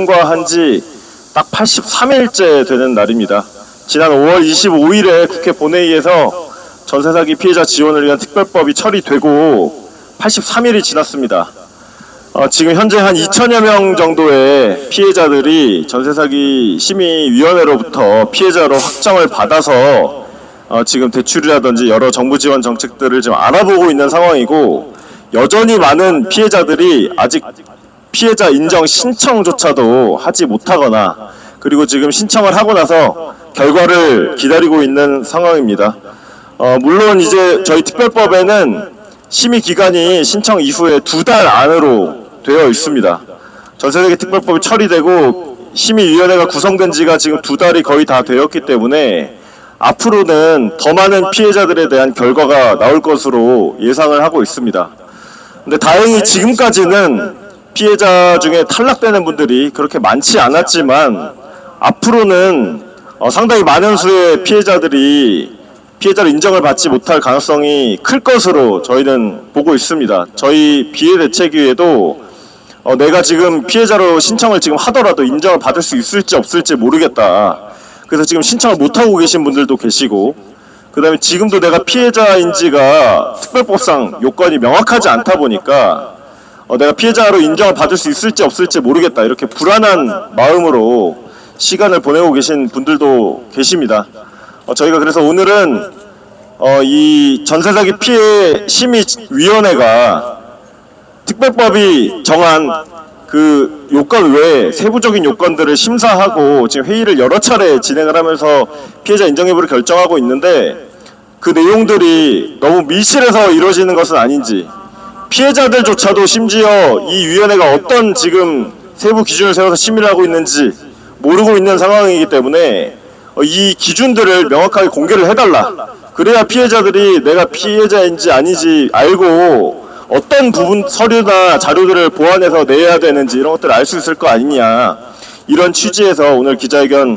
통과한 지 딱 83일째 되는 날입니다. 지난 5월 25일에 국회 본회의에서 전세 사기 피해자 지원을 위한 특별법이 처리되고 83일이 지났습니다. 어, 지금 현재 한 2천여 명 정도의 피해자들이 전세 사기 심의위원회로부터 피해자로 확정을 받아서 어, 지금 대출이라든지 여러 정부 지원 정책들을 지금 알아보고 있는 상황이고 여전히 많은 피해자들이 아직 피해자 인정 신청조차도 하지 못하거나 그리고 지금 신청을 하고 나서 결과를 기다리고 있는 상황입니다. 어, 물론 이제 저희 특별법에는 심의 기간이 신청 이후에 두 달 안으로 되어 있습니다. 전세대기 특별법이 처리되고 심의위원회가 구성된 지가 지금 두 달이 거의 다 되었기 때문에 앞으로는 더 많은 피해자들에 대한 결과가 나올 것으로 예상을 하고 있습니다. 근데 다행히 지금까지는 피해자 중에 탈락되는 분들이 그렇게 많지 않았지만 앞으로는 어, 상당히 많은 수의 피해자들이 피해자를 인정을 받지 못할 가능성이 클 것으로 저희는 보고 있습니다. 저희 비해대책위에도 어, 내가 지금 피해자로 신청을 지금 하더라도 인정을 받을 수 있을지 없을지 모르겠다. 그래서 지금 신청을 못 하고 계신 분들도 계시고, 그 다음에 지금도 내가 피해자인지가 특별법상 요건이 명확하지 않다 보니까 어, 내가 피해자로 인정을 받을 수 있을지 없을지 모르겠다. 이렇게 불안한 마음으로 시간을 보내고 계신 분들도 계십니다. 어, 저희가 그래서 오늘은 어, 이 전세사기 피해 심의위원회가 특별법이 정한 그 요건 외에 세부적인 요건들을 심사하고 지금 회의를 여러 차례 진행을 하면서 피해자 인정 여부를 결정하고 있는데 그 내용들이 너무 밀실해서 이루어지는 것은 아닌지 피해자들조차도 심지어 이 위원회가 어떤 지금 세부 기준을 세워서 심의를 하고 있는지 모르고 있는 상황이기 때문에 어, 이 기준들을 명확하게 공개를 해달라. 그래야 피해자들이 내가 피해자인지 아니지 알고 어떤 부분 서류나 자료들을 보완해서 내야 되는지 이런 것들을 알 수 있을 거 아니냐. 이런 취지에서 오늘 기자회견